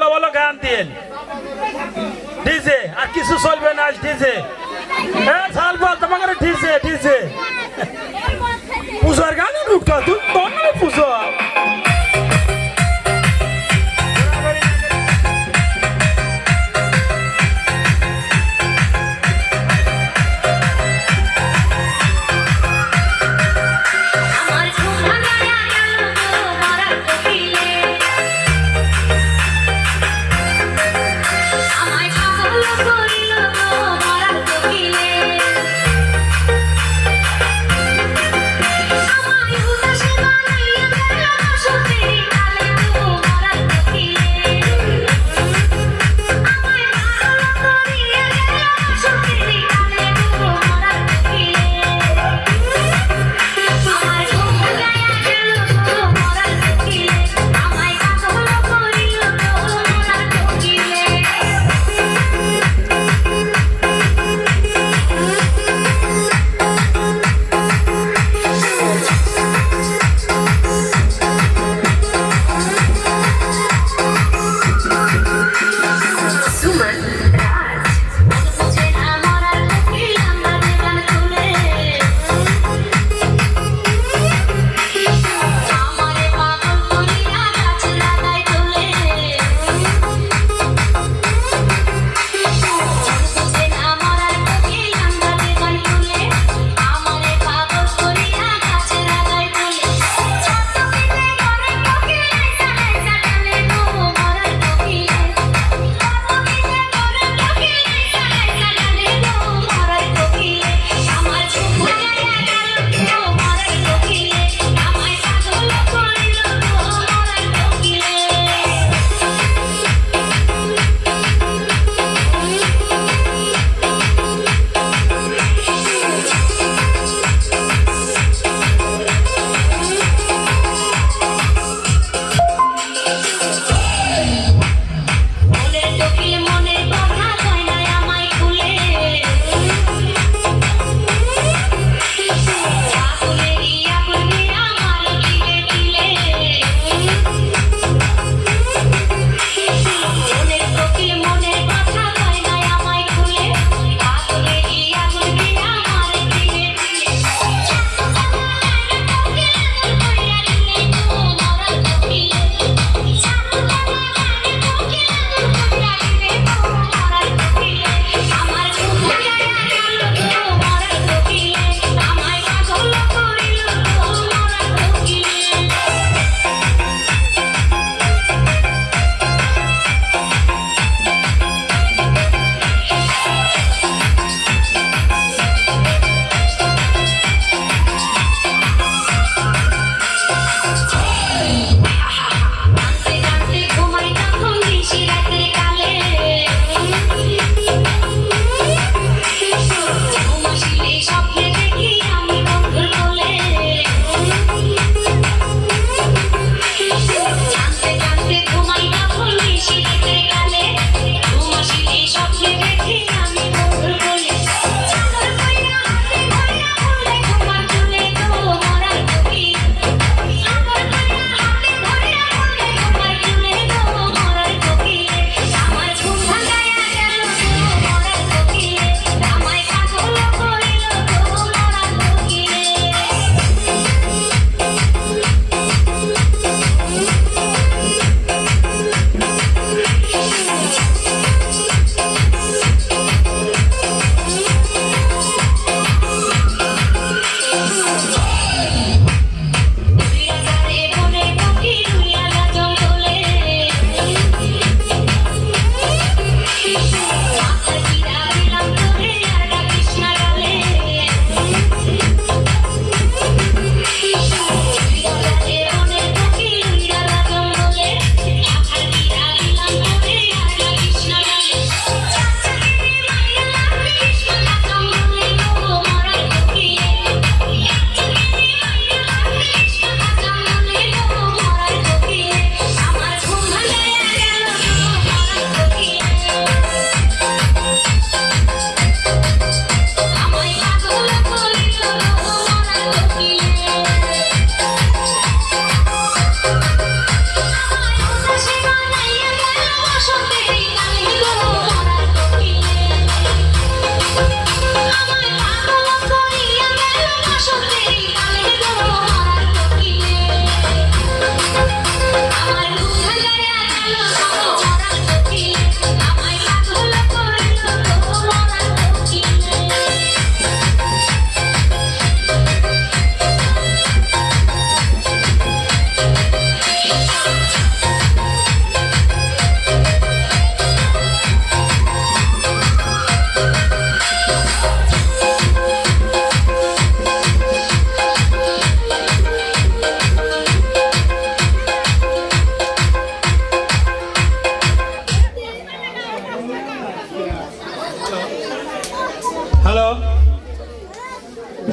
ভালো ভালো গান দিন। ডিজে আর কিছু চলবে না ডিজে হ্যাঁ সাল বল তোমাকে ডিজে ডিজে পূজার গান ঢুকতো তুমি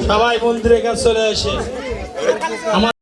সবাই মন্দিরের কাছে চলে আসে। আমার